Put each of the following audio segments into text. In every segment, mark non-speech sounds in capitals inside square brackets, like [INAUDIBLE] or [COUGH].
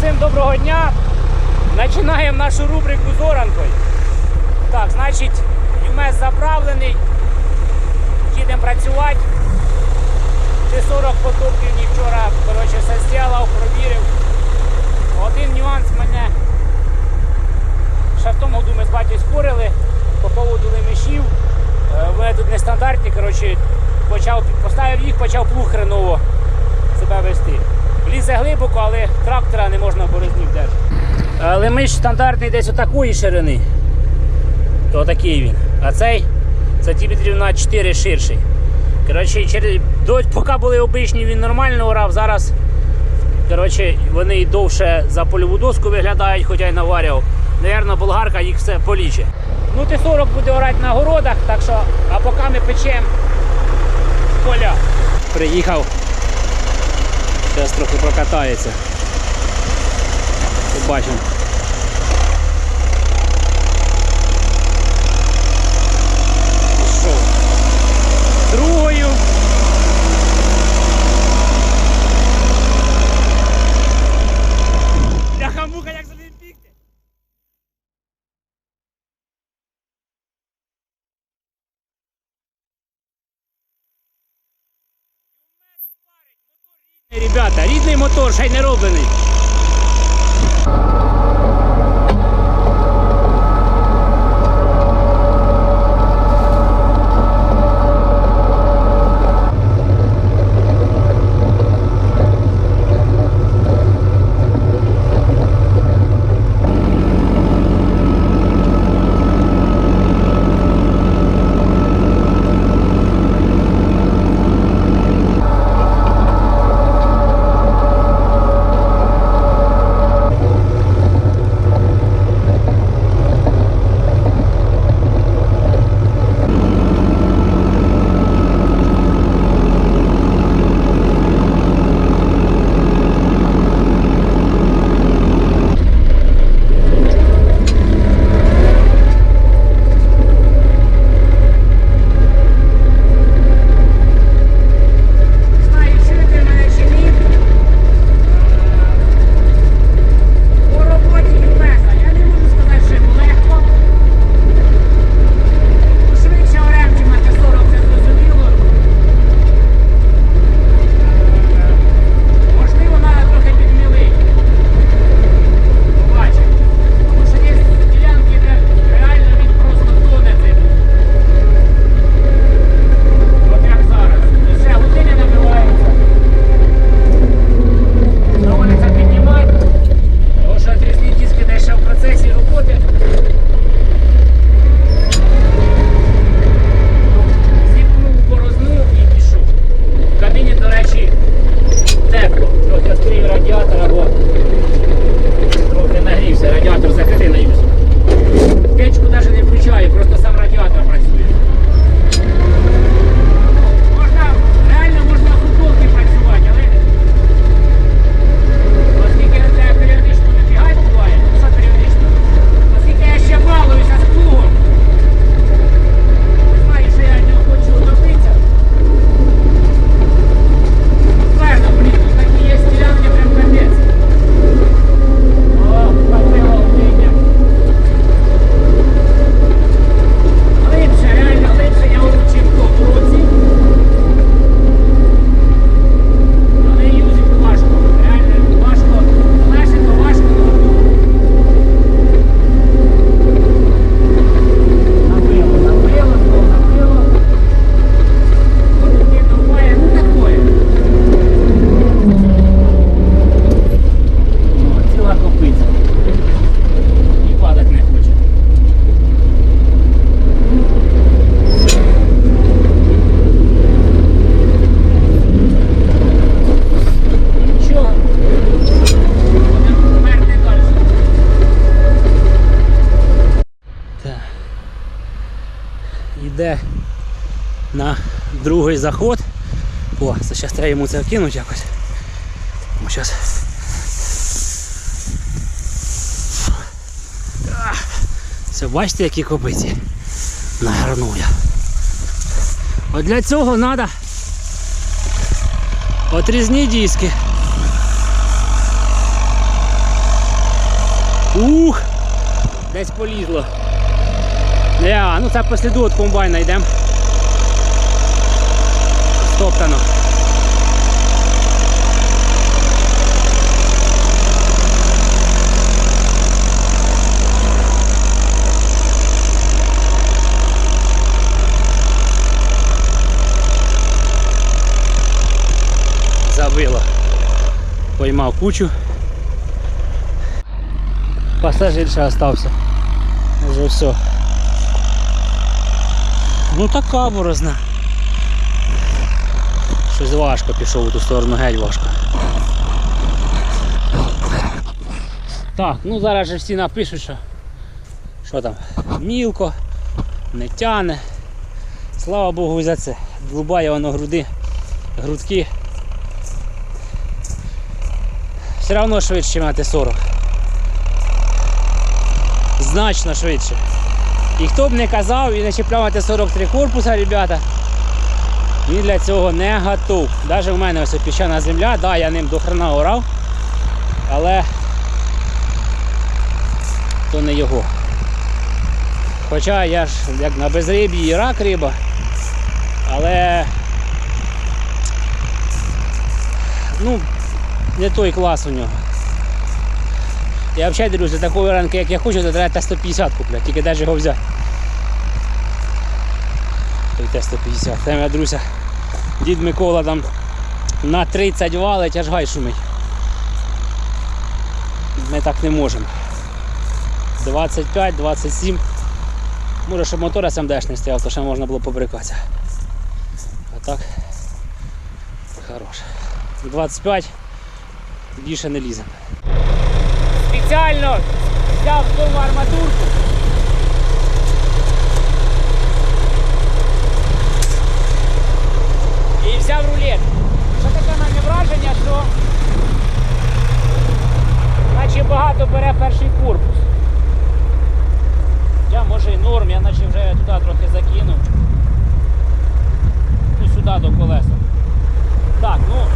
Всім доброго дня. Починаємо нашу рубрику з оранкою. Так, значить, ЮМЕС заправлений. Їдемо працювати. Чи 40 потоків ні вчора коротше, все зробив, провірив. Один нюанс мене. Ще в тому году ми з батьком спорили по поводу лемешів. Е, тут нестандартні, коротше, почав, поставив їх, почав плуг хреново себе вести. Влізе глибоко, але трактора не можна в борозні вдержати. Лемиш стандартний десь отакої ширини. То такий він. А цей сантиметрів на 4 ширший. Коротше, через, до, поки були обичні, він нормально орав. Зараз коротше, вони і довше за польову доску виглядають, хоча й наварював. Навірно, болгарка їх все поліче. Ну, Т-40 буде орати на городах, так що, а поки ми печемо в поля. Приїхав. Зараз трохи прокатається. Побачимо. Пішов. Другою. Бляха муха, як за ним бігти. Ребята, рідний мотор, ще й не роблений. На другий заход. О, зараз треба йому це кинути якось. Зараз. Це бачите, які копиці. Нагорнув я. От для цього треба отрізні диски. Ух! Десь полізло. Не, ну це по сліду від комбайна йдемо. Стоптано. Забило. Поймав кучу. Пасажир ще остався. Вже все. Ну така борозна. Щось важко пішов у ту сторону, геть важко. Так, ну зараз же всі напишуть, що, що там, мілко, не тяне. Слава Богу за це. Длубає воно груди, грудки. Все одно швидше мати 40. Значно швидше. І хто б не казав і не чіпляв на Т-43 корпуса, ребята, він для цього не готов. Навіть у мене ось піщана земля, да, я ним до хрена орав, але то не його. Хоча я ж як на безриб'ї і рак риба, але ну, не той клас у нього. Я взагалі дивлюсь, за такої ранки, як я хочу, то треба Т-150 купляти, тільки де ж його взяти. Той Т-150. Там я друзя, дід Микола там на 30 валить, аж гай шумить. Ми так не можемо. 25, 27. Може, щоб мотор СМДш не стояв, то ще можна було побрикатися. А так хорош. 25 більше не ліземо. Спеціально взяв нову арматурку. Взяв рулет. Що таке мене враження, що наче багато бере перший корпус. Я може і норм, я наче вже туди трохи закинув. Ну сюди до колеса. Так, ну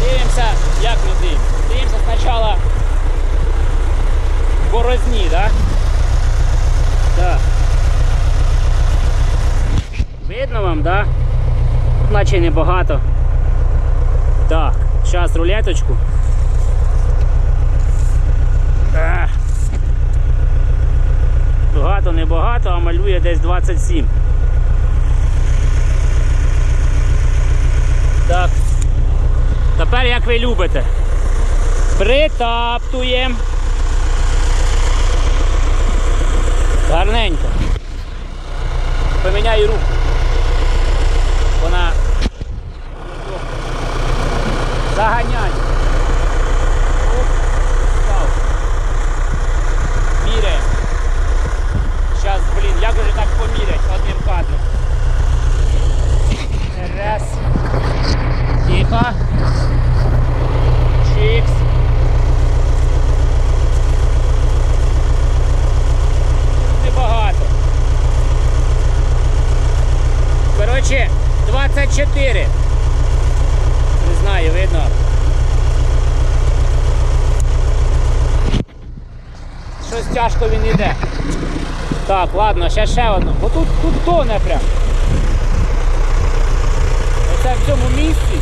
Дивимося, як дивимося. Дивимося спочатку борозні, так? Так. Видно вам, так? Тут наче небагато. Так, зараз рулеточку. Багато, небагато, а малює десь 27. Так. Тепер як ви любите. Притаптуємо. Гарненько. Поміняю руку. Вона став. Міряємо. Зараз, блін, як же так помірять одним кадром. Раз. Тихо. Чикс. Небагато. Коротше, 24. Знаю, видно. Щось тяжко він йде. Так, ладно, ще ще одну. Бо тут, тут тоне прям. Оце в цьому місці.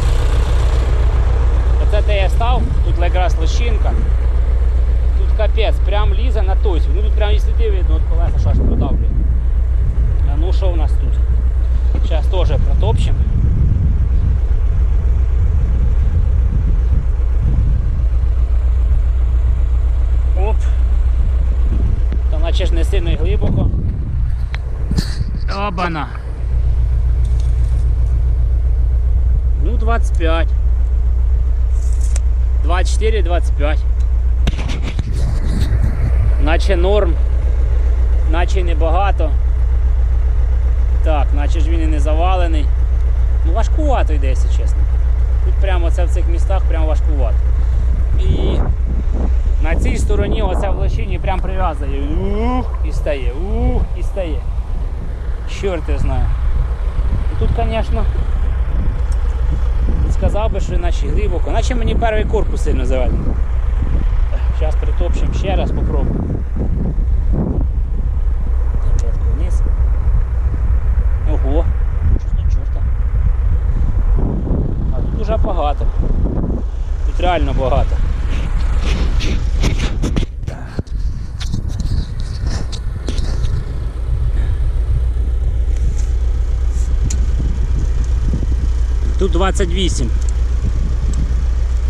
Оце де я став, тут якраз лощинка. Тут капець, прям лізе на тось. Ну тут прям і сліди видно, от колеса що продавлює. А ну що у нас тут? Зараз теж протопчемо. Наче ж не сильно і глибоко. Обана. Ну 25. 24, 25. Наче норм, наче небагато. Так, наче ж він і не завалений. Ну важкувато йде, якщо чесно. Тут прямо це в цих містах прямо важкувато. І на цій стороні оце в лощині прям прив'язує. Ух, і стає, ух, і стає. Чорт я знаю. І тут, звісно, сказав би, що наче глибоко, наче мені перший корпус сильно заведений. Зараз притопчемо ще раз, попробуємо. Спочатку вниз. Ого, тут дуже багато. Тут реально багато. Тут 28.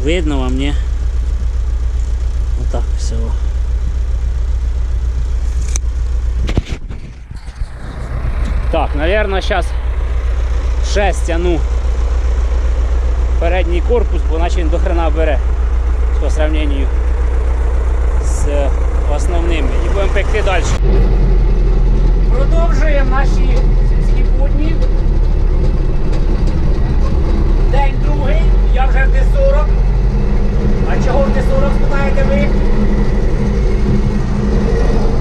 Видно вам, ні? Отак всього. Так, наверное, сейчас 6 тяну передній корпус, бо наче він до хрена бере по сравнению е, основними. І будемо пекти далі. Продовжуємо наші сільські будні. День другий, я вже в Т-40. А чого в Т-40 спитаєте ви?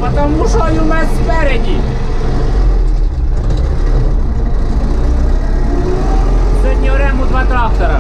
Потому що юмець спереді. Сьогодні оремо два трактора.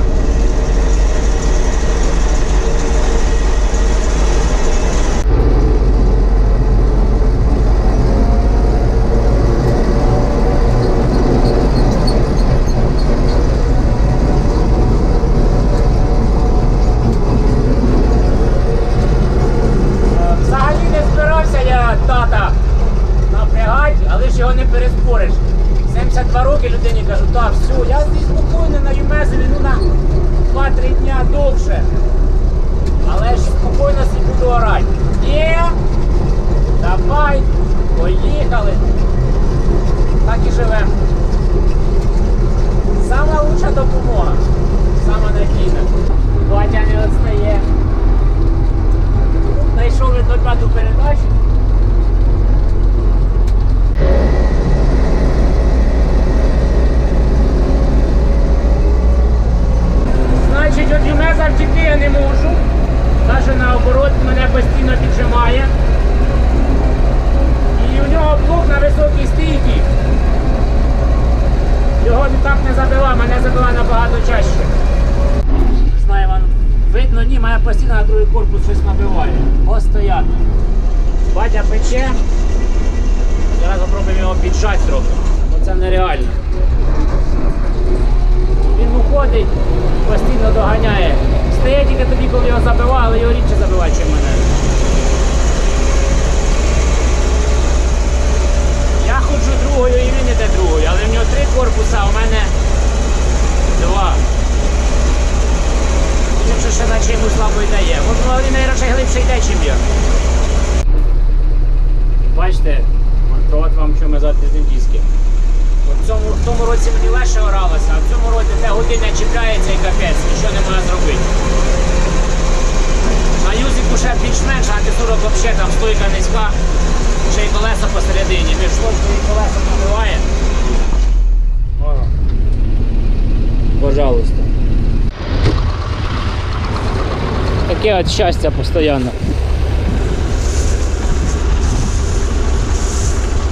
Таке от щастя постійно.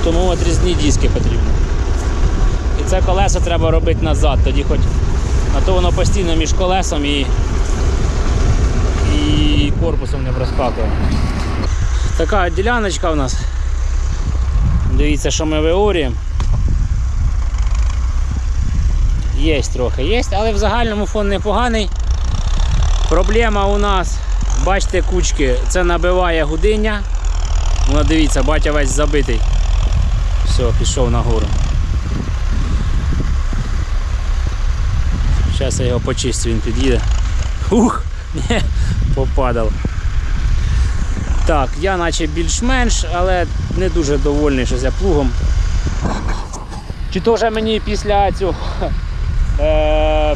Тому от різні диски потрібні. І це колесо треба робити назад, тоді хоч. А то воно постійно між колесом і, і корпусом не проскакує. Така діляночка у нас. Дивіться, що ми виорюємо. Є трохи, є, але в загальному фон непоганий. Проблема у нас, бачите, кучки, це набиває гудиння. Воно дивіться, батя весь забитий. Все, пішов нагору. Зараз я його почистю, він під'їде. Ух, ні, попадав. Так, я наче більш-менш, але не дуже довольний, що я плугом. Чи то вже мені після цього,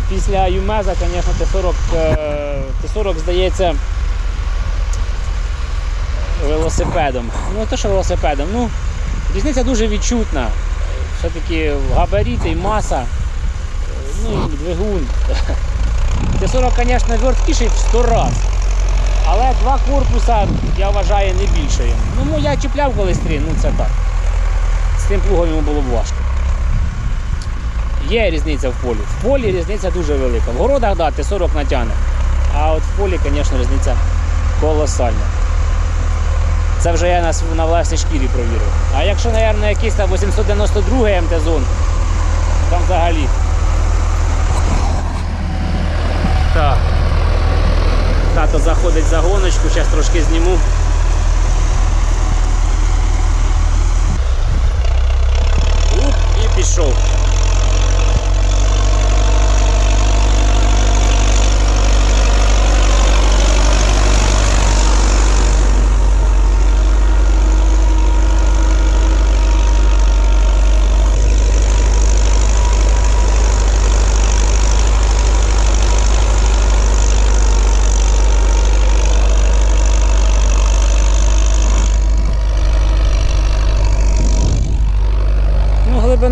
після Юмеза, звісно, Т-40, е, Т-40 здається велосипедом. Ну не то, що велосипедом, ну різниця дуже відчутна. Все-таки габаріти маса, е, ну і двигун. Т-40, звісно, верткіший в 100 раз. Але два корпуса, я вважаю, не більше. Ну, я чіпляв колись три, ну це так. З тим плугом йому було б важко. Є різниця в полі. В полі різниця дуже велика. В городах да, Т-40 натягне. А от в полі, звісно, різниця колосальна. Це вже я на, на власній шкірі провірив. А якщо, мабуть, якийсь там 892 МТ-зон, там взагалі. Так. Тато заходить за гоночку, зараз трошки зніму. Уп, і пішов.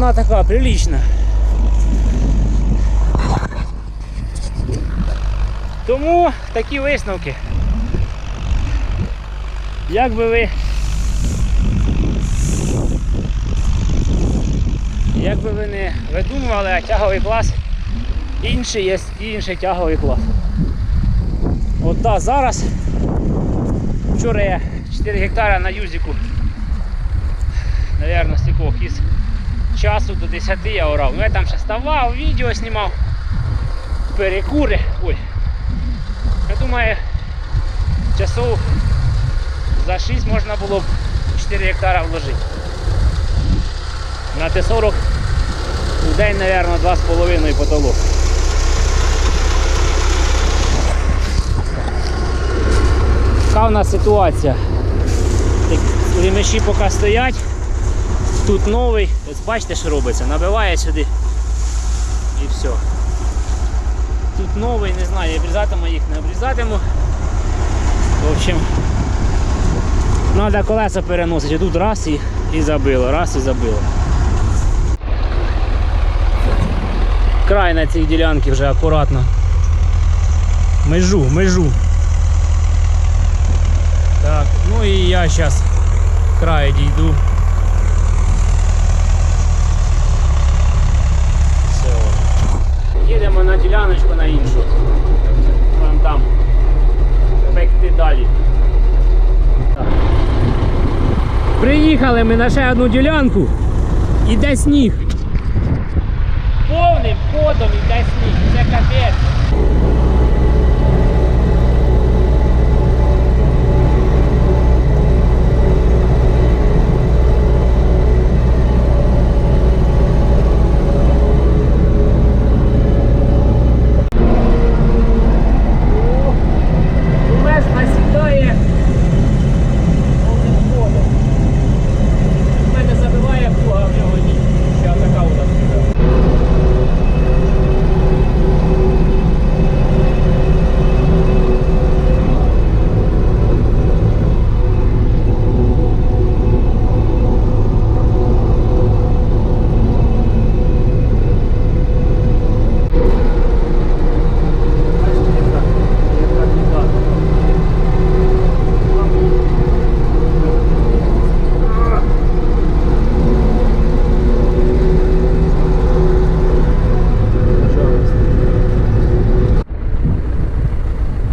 Ну, глибина така прилична. Тому такі висновки. Як би ви. Як би ви не видумували, а тяговий клас інший є інший тяговий клас. От да, зараз. Вчора я 4 гектара на юзику. Наверно, стікох із часу до 10 я орав. Ну я там ще ставав, відео знімав. Перекури. Ой. Я думаю, часов за 6 можна було б 4 гектара вложити. На Т-40 у день, мабуть, 2,5 потолок. Така у нас ситуація. Ремеші поки стоять. Тут новий, ось бачите, що робиться, набиває сюди і все. Тут новий, не знаю, обрізатиму їх, не обрізатиму. В общем, треба колеса переносити. Тут раз і, і забило, раз і забило. Край на цій ділянці вже акуратно. Межу, межу. Так, ну і я зараз край дійду. Все. Їдемо на діляночку на іншу. Вон там пекти далі. Приїхали ми на ще одну ділянку. Іде сніг. Повним ходом іде сніг. Це капець. Лес насідає повним ходом. У мене забиває плуга, в нього ні. Ще така у нас буде. Бачите, яка, яка біда.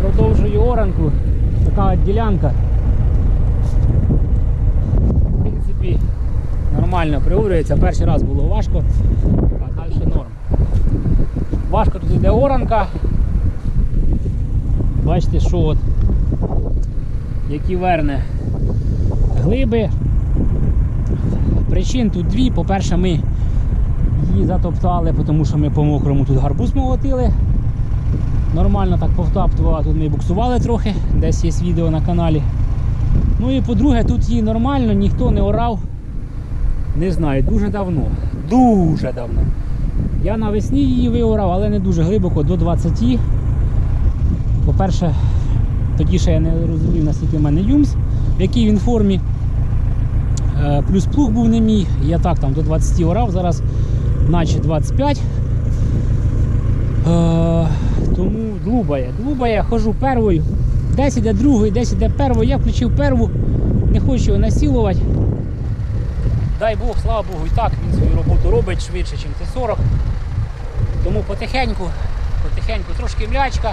Продовжую оранку. Ділянка. В принципі, нормально приурюється. Перший раз було важко, а далі норм. Важко тут йде оранка. Бачите, що от які верне глиби. Причин тут дві. По-перше, ми її затоптали, тому що ми по мокрому тут гарбуз молотили. Нормально так повтаптували, тут ми буксували трохи, десь є відео на каналі. Ну і по-друге, тут її нормально, ніхто не орав. Не знаю, дуже давно. Дуже давно. Я навесні її виорав, але не дуже глибоко, до 20. По-перше, тоді ще я не розумів, наскільки в мене юмс, в якій він формі. Е, Плюс плуг був не мій. Я так там до 20 орав, зараз наче 25. Е, тому длубає. Длубає, хожу первою. Десь іде другою, десь іде первою. Я включив перву, не хочу його насілувати. Дай Бог, слава Богу, і так він свою роботу робить швидше, ніж Т-40. Тому потихеньку, потихеньку, трошки млячка,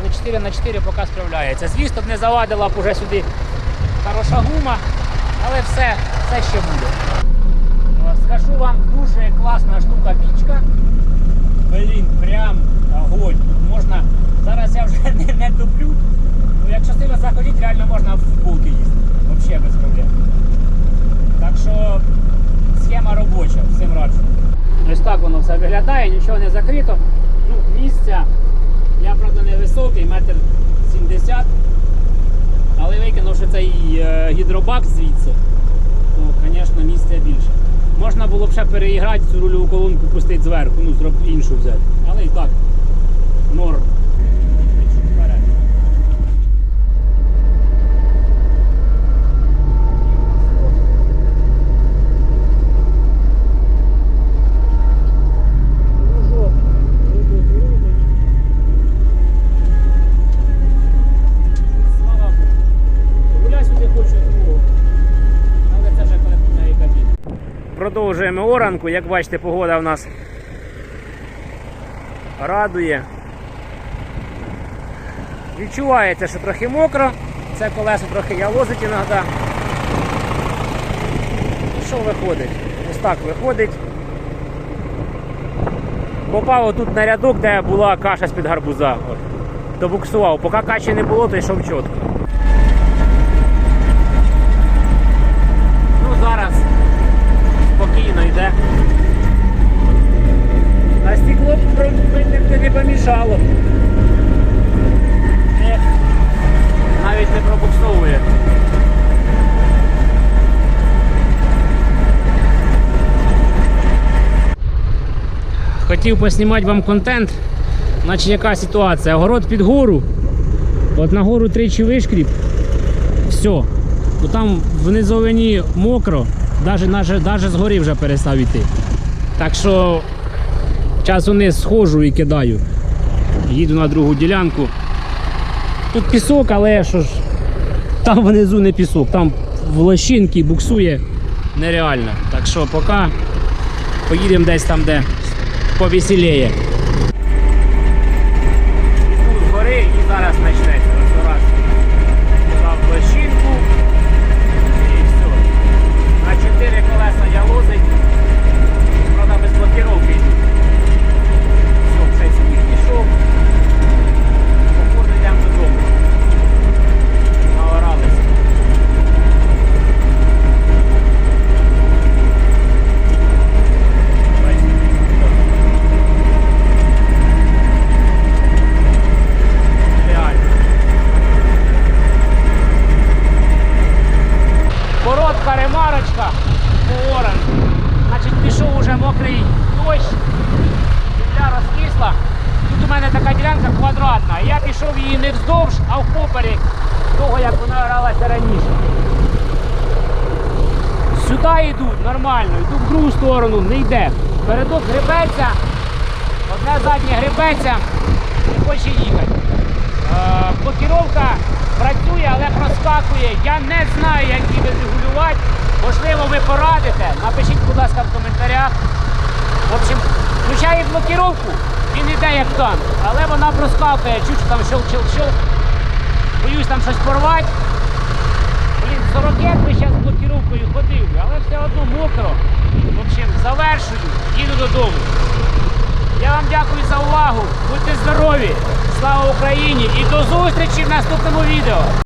але 4 на 4 поки справляється. Звісно, б не завадила б уже сюди хороша гума, але все, все ще буде. Е, Скажу вам, дуже класна штука пічка. Блін, прям огонь. Можна. Зараз я вже [LAUGHS] не, не туплю. Ну, якщо сильно захотіть, реально можна в футболки їздити. Взагалі без проблем. Так що схема робоча, всім раджу. Ось так воно все виглядає, нічого не закрито. Ну, місця. Я, правда, не високий, метр сімдесят. Але викинувши цей е, гідробак звідси, то, звісно, місця більше. Можна було б ще переіграти цю рульову колонку, пустити зверху, ну, іншу взяти. Але і так, норм. Продовжуємо оранку. Як бачите, погода в нас радує. Відчувається, що трохи мокро. Це колесо трохи ялозить іноді. Що виходить? Ось так виходить. Попав отут на рядок, де була каша з-під гарбуза. Добуксував. Поки качі не було, то йшов чітко. Ну зараз спокійно йде. А стекло пробити не помішало. Ех, Навіть не пробуксовує. Хотів поснімати вам контент, значить яка ситуація. Огород під гору. От на гору тричі вишкріп. Все. Бо там в низовині мокро, навіть, навіть згорі вже перестав йти. Так що час униз схожу і кидаю. Їду на другу ділянку. Тут пісок, але що ж, там внизу не пісок, там в лощинки буксує нереально. Так що поки поїдемо десь там, де повеселіє. Тут з гори і зараз почнеться. Ось раз. Дав лощинку і все. На чотири колеса я лозить. Правда без блокировки йду. Все, вже сніг пішов. Походу йдемо додому. Наоралися. Реально. Коротка ремарочка по оранку. Значить, пішов уже мокрий дощ, земля розкисла. Тут у мене така ділянка квадратна. Я пішов її не вздовж, а впоперек того, як вона раніше. Сюди йдуть нормально, йду в другу сторону, не йде. Передок гребеться, одне заднє гребеться, не хоче їхати. Е, блокіровка працює, але проскакує. Я не знаю, як її відрегулювати. Можливо, ви порадите. Напишіть, будь ласка, в коментарях. В общем, включає блокіровку, він йде як танк, але вона проскакує, чуть там щелк-щелк-щелк. Боюсь там щось порвати. Блін, 40 би зараз блокіровкою ходив, але все одно мокро. В общем, завершую, їду додому. Я вам дякую за увагу. Будьте здорові! Слава Україні! І до зустрічі в наступному відео!